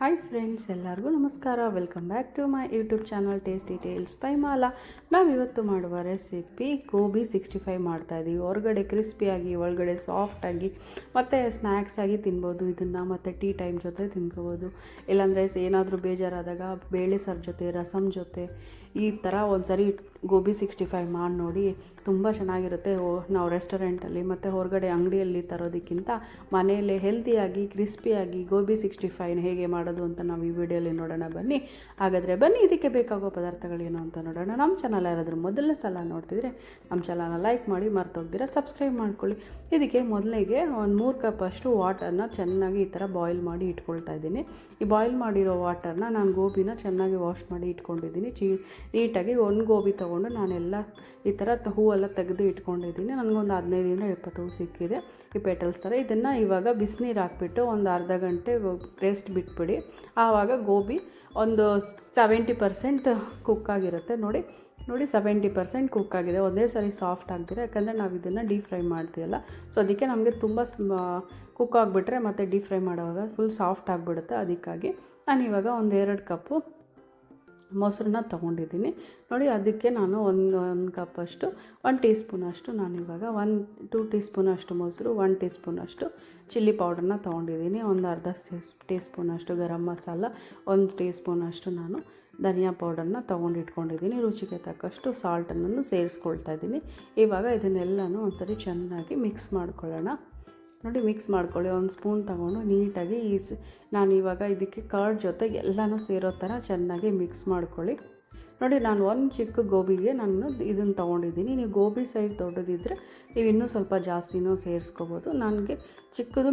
Hi friends ಎಲ್ಲರಿಗೂ ನಮಸ್ಕಾರ. Welcome back to my YouTube channel Taste Details by Mala ನಾವಿವತ್ತು ಮಾಡುವ ರೆಸಿಪಿ ಗೋಬಿ ಸಿಕ್ಸ್ಟಿ ಫೈವ್ ಮಾಡ್ತಾಯಿದ್ದೀವಿ ಹೊರಗಡೆ ಕ್ರಿಸ್ಪಿಯಾಗಿ ಒಳಗಡೆ ಸಾಫ್ಟಾಗಿ ಮತ್ತು ಸ್ನ್ಯಾಕ್ಸ್ ಆಗಿ ತಿನ್ಬೋದು. ಇದನ್ನು ಮತ್ತು ಟೀ ಟೈಮ್ ಜೊತೆ ತಿನ್ಕೋಬೋದು. ಇಲ್ಲಾಂದರೆ ಏನಾದರೂ ಬೇಜಾರಾದಾಗ, ಬೇಳೆ ಸಾರು ಜೊತೆ ರಸಮ್ ಜೊತೆ ಈ ಥರ ಒಂದು ಸರಿ ಗೋಬಿ ಸಿಕ್ಸ್ಟಿ ಫೈವ್ ಮಾಡಿ ನೋಡಿ, ತುಂಬ ಚೆನ್ನಾಗಿರುತ್ತೆ. ನಾವು ರೆಸ್ಟೋರೆಂಟಲ್ಲಿ ಮತ್ತು ಹೊರಗಡೆ ಅಂಗಡಿಯಲ್ಲಿ ತರೋದಕ್ಕಿಂತ ಮನೆಯಲ್ಲೇ ಹೆಲ್ತಿಯಾಗಿ ಕ್ರಿಸ್ಪಿಯಾಗಿ ಗೋಬಿ ಸಿಕ್ಸ್ಟಿ ಫೈವ್ನ ಹೇಗೆ ಮಾಡೋದು ಅಂತ ನಾವು ಈ ವಿಡಿಯೋಲಿ ನೋಡೋಣ ಬನ್ನಿ. ಹಾಗಾದರೆ ಬನ್ನಿ, ಇದಕ್ಕೆ ಬೇಕಾಗೋ ಪದಾರ್ಥಗಳೇನು ಅಂತ ನೋಡೋಣ. ನಮ್ಮ ಚಾನಲ್ ಯಾರಾದರೂ ಮೊದಲನೇ ಸಲ ನೋಡ್ತಿದ್ರೆ ನಮ್ಮ ಚಾನಲ್ನ ಲೈಕ್ ಮಾಡಿ ಮರ್ತೋಗ್ದಿರ ಸಬ್ಸ್ಕ್ರೈಬ್ ಮಾಡ್ಕೊಳ್ಳಿ. ಇದಕ್ಕೆ ಮೊದಲಿಗೆ ಒಂದು ಮೂರು ಕಪ್ ಅಷ್ಟು ವಾಟರ್ನ ಚೆನ್ನಾಗಿ ಈ ಥರ ಬಾಯ್ಲ್ ಮಾಡಿ ಇಟ್ಕೊಳ್ತಾ ಇದ್ದೀನಿ. ಈ ಬಾಯ್ಲ್ ಮಾಡಿರೋ ವಾಟರ್ನ ನಾನು ಗೋಬಿನ ಚೆನ್ನಾಗಿ ವಾಶ್ ಮಾಡಿ ಇಟ್ಕೊಂಡಿದ್ದೀನಿ. ಚೀ ನೀಟಾಗಿ ಒಂದು ಗೋಬಿ ತೊಗೊಂಡು ನಾನೆಲ್ಲ ಈ ಥರ ಹೂವೆಲ್ಲ ತೆಗೆದು ಇಟ್ಕೊಂಡಿದ್ದೀನಿ. ನನಗೊಂದು ಹದಿನೈದರಿಂದ ಇಪ್ಪತ್ತು ಹೂ ಸಿಕ್ಕಿದೆ ಈ ಪೆಟಲ್ಸ್ ಥರ. ಇದನ್ನು ಇವಾಗ ಬಿಸಿನೀರು ಹಾಕ್ಬಿಟ್ಟು ಒಂದು ಅರ್ಧ ಗಂಟೆ ರೆಸ್ಟ್ ಬಿಟ್ಬಿಡಿ. ಆವಾಗ ಗೋಬಿ ಒಂದು ಸೆವೆಂಟಿ ಪರ್ಸೆಂಟ್ ಕುಕ್ ಆಗಿರುತ್ತೆ. ನೋಡಿ ನೋಡಿ ಸೆವೆಂಟಿ ಪರ್ಸೆಂಟ್ ಕುಕ್ ಆಗಿದೆ. ಒಂದೇ ಸರಿ ಸಾಫ್ಟ್ ಆಗ್ತೀರ, ಯಾಕಂದರೆ ನಾವು ಇದನ್ನು ಡೀಪ್ ಫ್ರೈ ಮಾಡ್ತೀವಲ್ಲ. ಸೊ ಅದಕ್ಕೆ ನಮಗೆ ತುಂಬ ಕುಕ್ ಆಗಿಬಿಟ್ರೆ ಮತ್ತು ಡೀಪ್ ಫ್ರೈ ಮಾಡುವಾಗ ಫುಲ್ ಸಾಫ್ಟ್ ಆಗಿಬಿಡುತ್ತೆ. ಅದಕ್ಕಾಗಿ ನಾನು ಇವಾಗ ಒಂದು ಎರಡು ಕಪ್ಪು ಮೊಸರನ್ನ ತೊಗೊಂಡಿದ್ದೀನಿ. ನೋಡಿ ಅದಕ್ಕೆ ನಾನು ಒಂದು ಒಂದು ಕಪ್ಪಷ್ಟು ಒನ್ ಟೀ ಸ್ಪೂನಷ್ಟು ನಾನು ಇವಾಗ ಒನ್ ಟೂ ಟೀ ಸ್ಪೂನಷ್ಟು ಮೊಸರು ಒನ್ ಟೀ ಸ್ಪೂನಷ್ಟು ಚಿಲ್ಲಿ ಪೌಡರ್ನ ತೊಗೊಂಡಿದ್ದೀನಿ. ಒಂದು ಅರ್ಧ ಟೀ ಸ್ಪೂನಷ್ಟು ಗರಂ ಮಸಾಲ, ಒಂದು ಟೀ ಸ್ಪೂನಷ್ಟು ನಾನು ಧನಿಯಾ ಪೌಡರ್ನ ತೊಗೊಂಡು ಇಟ್ಕೊಂಡಿದ್ದೀನಿ ರುಚಿಗೆ ತಕ್ಕಷ್ಟು ಸಾಲ್ಟನ್ನು ಸೇರಿಸ್ಕೊಳ್ತಾ ಇದ್ದೀನಿ. ಇವಾಗ ಇದನ್ನೆಲ್ಲನೂ ಒಂದ್ಸರಿ ಚೆನ್ನಾಗಿ ಮಿಕ್ಸ್ ಮಾಡ್ಕೊಳ್ಳೋಣ. ನೋಡಿ ಮಿಕ್ಸ್ ಮಾಡ್ಕೊಳ್ಳಿ. ಒಂದು ಸ್ಪೂನ್ ತಗೊಂಡು ನೀಟಾಗಿ ಈ ನಾನು ಇವಾಗ ಇದಕ್ಕೆ ಕರ್ಡ್ ಜೊತೆಗೆ ಎಲ್ಲನೂ ಸೇರೋ ಥರ ಚೆನ್ನಾಗಿ ಮಿಕ್ಸ್ ಮಾಡ್ಕೊಳ್ಳಿ. ನೋಡಿ ನಾನು ಒಂದು ಚಿಕ್ಕ ಗೋಬಿಗೆ ನಾನು ಇದನ್ನು ತೊಗೊಂಡಿದ್ದೀನಿ. ನೀವು ಗೋಬಿ ಸೈಜ್ ದೊಡ್ಡದಿದ್ದರೆ ನೀವು ಇನ್ನೂ ಸ್ವಲ್ಪ ಜಾಸ್ತಿನೂ ಸೇರಿಸ್ಕೋಬೋದು. ನನಗೆ ಚಿಕ್ಕದು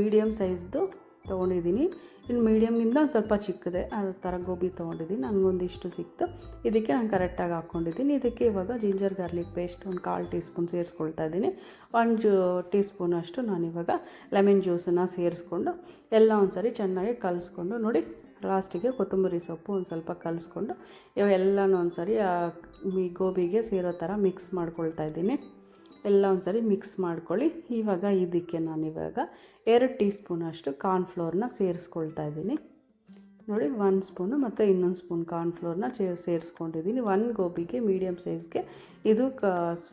ಮೀಡಿಯಮ್ ಸೈಜ್ದು ತೊಗೊಂಡಿದ್ದೀನಿ. ಇನ್ನು ಮೀಡಿಯಮ್ಗಿಂತ ಒಂದು ಸ್ವಲ್ಪ ಚಿಕ್ಕದೆ ಆ ಥರ ಗೋಬಿ ತೊಗೊಂಡಿದ್ದೀನಿ. ನನಗೊಂದಿಷ್ಟು ಸಿಕ್ತು. ಇದಕ್ಕೆ ನಾನು ಕರೆಕ್ಟಾಗಿ ಹಾಕ್ಕೊಂಡಿದ್ದೀನಿ ಇದಕ್ಕೆ ಇವಾಗ ಜಿಂಜರ್ ಗಾರ್ಲಿಕ್ ಪೇಸ್ಟ್ ಒಂದು ಕಾಲು ಟೀ ಸ್ಪೂನ್ ಸೇರಿಸ್ಕೊಳ್ತಾ ಇದ್ದೀನಿ. ಒಂದು ಜೂ ಟೀ ಸ್ಪೂನಷ್ಟು ನಾನಿವಾಗ ಲೆಮನ್ ಜ್ಯೂಸನ್ನು ಸೇರಿಸ್ಕೊಂಡು ಎಲ್ಲ ಒಂದು ಸರಿ ಚೆನ್ನಾಗಿ ಕಲಿಸ್ಕೊಂಡು ನೋಡಿ ಲಾಸ್ಟಿಗೆ ಕೊತ್ತಂಬರಿ ಸೊಪ್ಪು ಒಂದು ಸ್ವಲ್ಪ ಕಲಿಸ್ಕೊಂಡು ಇವೆಲ್ಲನೂ ಒಂದು ಸರಿ ಗೋಬಿಗೆ ಸೇರೋ ಥರ ಮಿಕ್ಸ್ ಮಾಡ್ಕೊಳ್ತಾ ಇದ್ದೀನಿ. ಎಲ್ಲ ಒಂದ್ಸರಿ ಮಿಕ್ಸ್ ಮಾಡ್ಕೊಳ್ಳಿ. ಇವಾಗ ಇದಕ್ಕೆ ನಾನು ಇವಾಗ ಎರಡು ಟೀ ಸ್ಪೂನಷ್ಟು ಕಾರ್ನ್ಫ್ಲೋರ್ನ ಸೇರಿಸ್ಕೊಳ್ತಾ ಇದ್ದೀನಿ. ನೋಡಿ ಒನ್ ಸ್ಪೂನು ಮತ್ತು ಇನ್ನೊಂದು ಸ್ಪೂನ್ ಕಾರ್ನ್ಫ್ಲೋರ್ನ ಚೇ ಸೇರಿಸ್ಕೊಂಡಿದ್ದೀನಿ. ಒನ್ ಗೋಬಿಗೆ ಮೀಡಿಯಮ್ ಸೈಜ್ಗೆ ಇದು ಕ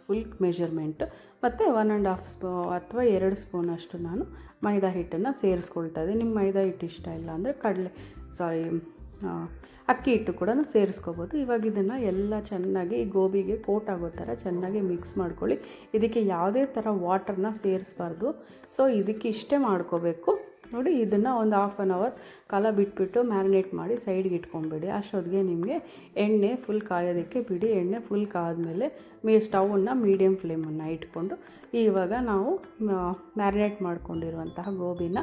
ಫುಲ್ ಮೆಷರ್ಮೆಂಟ್ ಮತ್ತು ಒನ್ ಆ್ಯಂಡ್ ಹಾಫ್ ಸ್ಪೂ ಅಥವಾ ಎರಡು ಸ್ಪೂನಷ್ಟು ನಾನು ಮೈದಾ ಹಿಟ್ಟನ್ನು ಸೇರಿಸ್ಕೊಳ್ತಾ ಇದ್ದೀನಿ. ನಿಮ್ಮ ಮೈದಾ ಹಿಟ್ಟು ಇಷ್ಟ ಇಲ್ಲ ಅಂದರೆ ಕಡಲೆ ಸಾರಿ ಅಕ್ಕಿ ಹಿಟ್ಟು ಕೂಡ ಸೇರಿಸ್ಕೋಬೋದು. ಇವಾಗ ಇದನ್ನು ಎಲ್ಲ ಚೆನ್ನಾಗಿ ಗೋಬಿಗೆ ಕೋಟ್ ಆಗೋ ಥರ ಚೆನ್ನಾಗಿ ಮಿಕ್ಸ್ ಮಾಡ್ಕೊಳ್ಳಿ. ಇದಕ್ಕೆ ಯಾವುದೇ ಥರ ವಾಟರ್ನ ಸೇರಿಸ್ಬಾರ್ದು. ಸೊ ಇದಕ್ಕೆ ಇಷ್ಟೇ ಮಾಡ್ಕೋಬೇಕು. ನೋಡಿ, ಇದನ್ನು ಒಂದು ಹಾಫ್ ಆನ್ ಅವರ್ ಕಾಲ ಬಿಟ್ಬಿಟ್ಟು ಮ್ಯಾರಿನೇಟ್ ಮಾಡಿ ಸೈಡ್ಗೆ ಇಟ್ಕೊಂಬಿಡಿ. ಅಷ್ಟೊತ್ತಿಗೆ ನಿಮಗೆ ಎಣ್ಣೆ ಫುಲ್ ಕಾಯೋದಕ್ಕೆ ಬಿಡಿ. ಎಣ್ಣೆ ಫುಲ್ ಕಾದಮೇಲೆ ಮೀ ಸ್ಟವನ್ನು ಮೀಡಿಯಮ್ ಫ್ಲೇಮನ್ನು ಇಟ್ಕೊಂಡು ಇವಾಗ ನಾವು ಮ್ಯಾರಿನೇಟ್ ಮಾಡ್ಕೊಂಡಿರುವಂತಹ ಗೋಬಿನ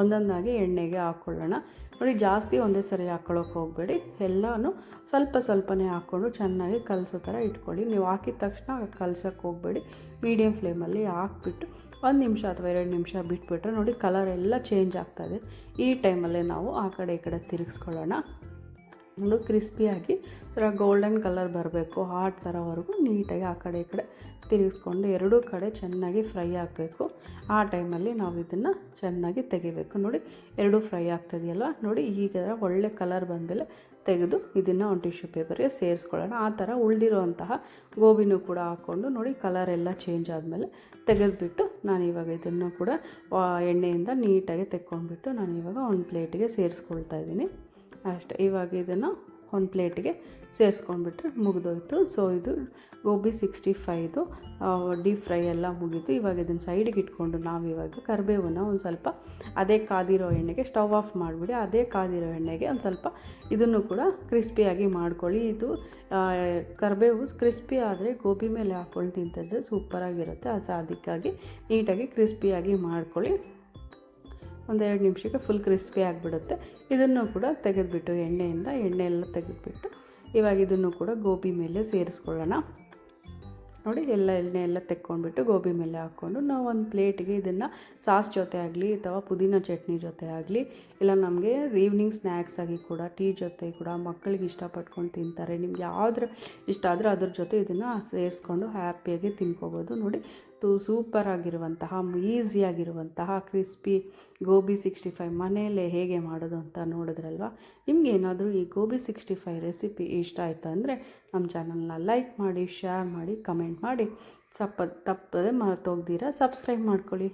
ಒಂದೊಂದಾಗಿ ಎಣ್ಣೆಗೆ ಹಾಕ್ಕೊಳ್ಳೋಣ ನೋಡಿ, ಜಾಸ್ತಿ ಒಂದೇ ಸರಿ ಹಾಕ್ಕೊಳ್ಳೋಕೆ ಹೋಗಬೇಡಿ. ಎಲ್ಲನೂ ಸ್ವಲ್ಪ ಸ್ವಲ್ಪನೇ ಹಾಕ್ಕೊಂಡು ಚೆನ್ನಾಗಿ ಕಲಸೋ ಥರ ಇಟ್ಕೊಳ್ಳಿ. ನೀವು ಹಾಕಿದ ತಕ್ಷಣ ಕಲ್ಸೋಕ್ಕೆ ಹೋಗಬೇಡಿ. ಮೀಡಿಯಮ್ ಫ್ಲೇಮಲ್ಲಿ ಹಾಕ್ಬಿಟ್ಟು ಒಂದು ನಿಮಿಷ ಅಥವಾ ಎರಡು ನಿಮಿಷ ಬಿಟ್ಬಿಟ್ರೆ ನೋಡಿ, ಕಲರ್ ಎಲ್ಲ ಚೇಂಜ್ ಆಗ್ತದೆ ಈ ಟೈಮಲ್ಲೇ ನಾವು ಆ ಕಡೆ ಈ ಕಡೆ ತಿರುಗಿಸ್ಕೊಳ್ಳೋಣ. ಒಂದು ಕ್ರಿಸ್ಪಿಯಾಗಿ ಸ್ವಲ್ಪ ಗೋಲ್ಡನ್ ಕಲರ್ ಬರಬೇಕು. ಹಾಟ್ ಥರವರೆಗೂ ನೀಟಾಗಿ ಆ ಕಡೆ ಈ ಕಡೆ ತಿರುಗಿಸ್ಕೊಂಡು ಎರಡೂ ಕಡೆ ಚೆನ್ನಾಗಿ ಫ್ರೈ ಆಗಬೇಕು. ಆ ಟೈಮಲ್ಲಿ ನಾವು ಇದನ್ನು ಚೆನ್ನಾಗಿ ತೆಗಿಬೇಕು. ನೋಡಿ, ಎರಡೂ ಫ್ರೈ ಆಗ್ತದೆಯಲ್ವ? ನೋಡಿ, ಈಗ ಒಳ್ಳೆ ಕಲರ್ ಬಂದಮೇಲೆ ತೆಗೆದು ಇದನ್ನು ಒಂದು ಟಿಶ್ಯೂ ಪೇಪರ್ಗೆ ಸೇರಿಸ್ಕೊಳ್ಳೋಣ. ಆ ಥರ ಉಳಿದಿರುವಂತಹ ಗೋಬಿನೂ ಕೂಡ ಹಾಕ್ಕೊಂಡು ನೋಡಿ ಕಲರ್ ಎಲ್ಲ ಚೇಂಜ್ ಆದಮೇಲೆ ತೆಗೆದುಬಿಟ್ಟು ನಾನು ಇವಾಗ ಇದನ್ನು ಕೂಡ ಎಣ್ಣೆಯಿಂದ ನೀಟಾಗಿ ತೆಕ್ಕೊಂಡ್ಬಿಟ್ಟು ನಾನು ಇವಾಗ ಒಂದು ಪ್ಲೇಟಿಗೆ ಸೇರಿಸ್ಕೊಳ್ತಾ ಇದ್ದೀನಿ. ಅಷ್ಟೇ, ಇವಾಗ ಇದನ್ನು ಒಂದು ಪ್ಲೇಟಿಗೆ ಸೇರಿಸ್ಕೊಂಡ್ಬಿಟ್ರೆ ಮುಗಿದೋಯ್ತು. ಸೊ ಇದು gobi sixty five deep fry ಎಲ್ಲ ಮುಗೀತು. ಇವಾಗ ಇದನ್ನು ಸೈಡಿಗೆ ಇಟ್ಕೊಂಡು ನಾವು ಇವಾಗ ಕರಿಬೇವನ್ನ ಒಂದು ಸ್ವಲ್ಪ ಅದೇ ಕಾದಿರೋ ಎಣ್ಣೆಗೆ ಸ್ಟವ್ ಆಫ್ ಮಾಡಿಬಿಡಿ. ಅದೇ ಕಾದಿರೋ ಎಣ್ಣೆಗೆ ಒಂದು ಸ್ವಲ್ಪ ಇದನ್ನು ಕೂಡ ಕ್ರಿಸ್ಪಿಯಾಗಿ ಮಾಡ್ಕೊಳ್ಳಿ. ಇದು ಕರಿಬೇವು ಕ್ರಿಸ್ಪಿ ಆದರೆ ಗೋಬಿ ಮೇಲೆ ಹಾಕ್ಕೊಂಡು ತಿಂತಿದ್ರೆ ಸೂಪರಾಗಿರುತ್ತೆ ಅದು ಅದಕ್ಕಾಗಿ ನೀಟಾಗಿ ಕ್ರಿಸ್ಪಿಯಾಗಿ ಮಾಡ್ಕೊಳ್ಳಿ. ಒಂದೆರಡು ನಿಮಿಷಕ್ಕೆ ಫುಲ್ ಕ್ರಿಸ್ಪಿ ಆಗಿಬಿಡುತ್ತೆ. ಇದನ್ನು ಕೂಡ ತೆಗೆದುಬಿಟ್ಟು ಎಣ್ಣೆಯಿಂದ ಎಣ್ಣೆ ತೆಗೆದುಬಿಟ್ಟು ಇವಾಗ ಇದನ್ನು ಕೂಡ ಗೋಬಿ ಮೇಲೆ ಸೇರಿಸ್ಕೊಳ್ಳೋಣ. ನೋಡಿ ಎಲ್ಲ ಎಣ್ಣೆ ಎಲ್ಲ ತೆಕ್ಕೊಂಡ್ಬಿಟ್ಟು ಗೋಬಿ ಮೇಲೆ ಹಾಕ್ಕೊಂಡು ನಾವು ಒಂದು ಪ್ಲೇಟಿಗೆ ಇದನ್ನು ಸಾಸ್ ಜೊತೆ ಆಗಲಿ ಅಥವಾ ಪುದೀನ ಚಟ್ನಿ ಜೊತೆ ಆಗಲಿ, ಇಲ್ಲ ನಮಗೆ ಈವ್ನಿಂಗ್ ಸ್ನ್ಯಾಕ್ಸ್ ಆಗಿ ಕೂಡ ಟೀ ಜೊತೆ ಕೂಡ ಮಕ್ಕಳಿಗೆ ಇಷ್ಟಪಟ್ಕೊಂಡು ತಿಂತಾರೆ. ನಿಮ್ಗೆ ಯಾವ್ದ್ರ ಇಷ್ಟ ಆದರೆ ಅದ್ರ ಜೊತೆ ಇದನ್ನು ಸೇರಿಸ್ಕೊಂಡು ಹ್ಯಾಪಿಯಾಗಿ ತಿನ್ಕೋಬೋದು. ನೋಡಿ, ತು ಸೂಪರ್ ಆಗಿರುವಂತಹ ಈಸಿಯಾಗಿರುವಂತಹ ಕ್ರಿಸ್ಪಿ ಗೋಬಿ ಸಿಕ್ಸ್ಟಿ ಫೈವ್ ಮನೆಯಲ್ಲೇ ಹೇಗೆ ಮಾಡೋದು ಅಂತ ನೋಡಿದ್ರಲ್ವ? ನಿಮ್ಗೆ ಏನಾದರೂ ಈ ಗೋಬಿ ಸಿಕ್ಸ್ಟಿ ಫೈವ್ ರೆಸಿಪಿ ಇಷ್ಟ ಆಯಿತು ಅಂದರೆ ನಮ್ಮ ಚಾನಲ್ನ ಲೈಕ್ ಮಾಡಿ ಶೇರ್ ಮಾಡಿ ಕಮೆಂಟ್ ಮಾಡಿ ಸಪ್ಪ ತಪ್ಪದೆ ಮರೆತೋಗ್ದಿರ ಸಬ್ಸ್ಕ್ರೈಬ್ ಮಾಡ್ಕೊಳ್ಳಿ.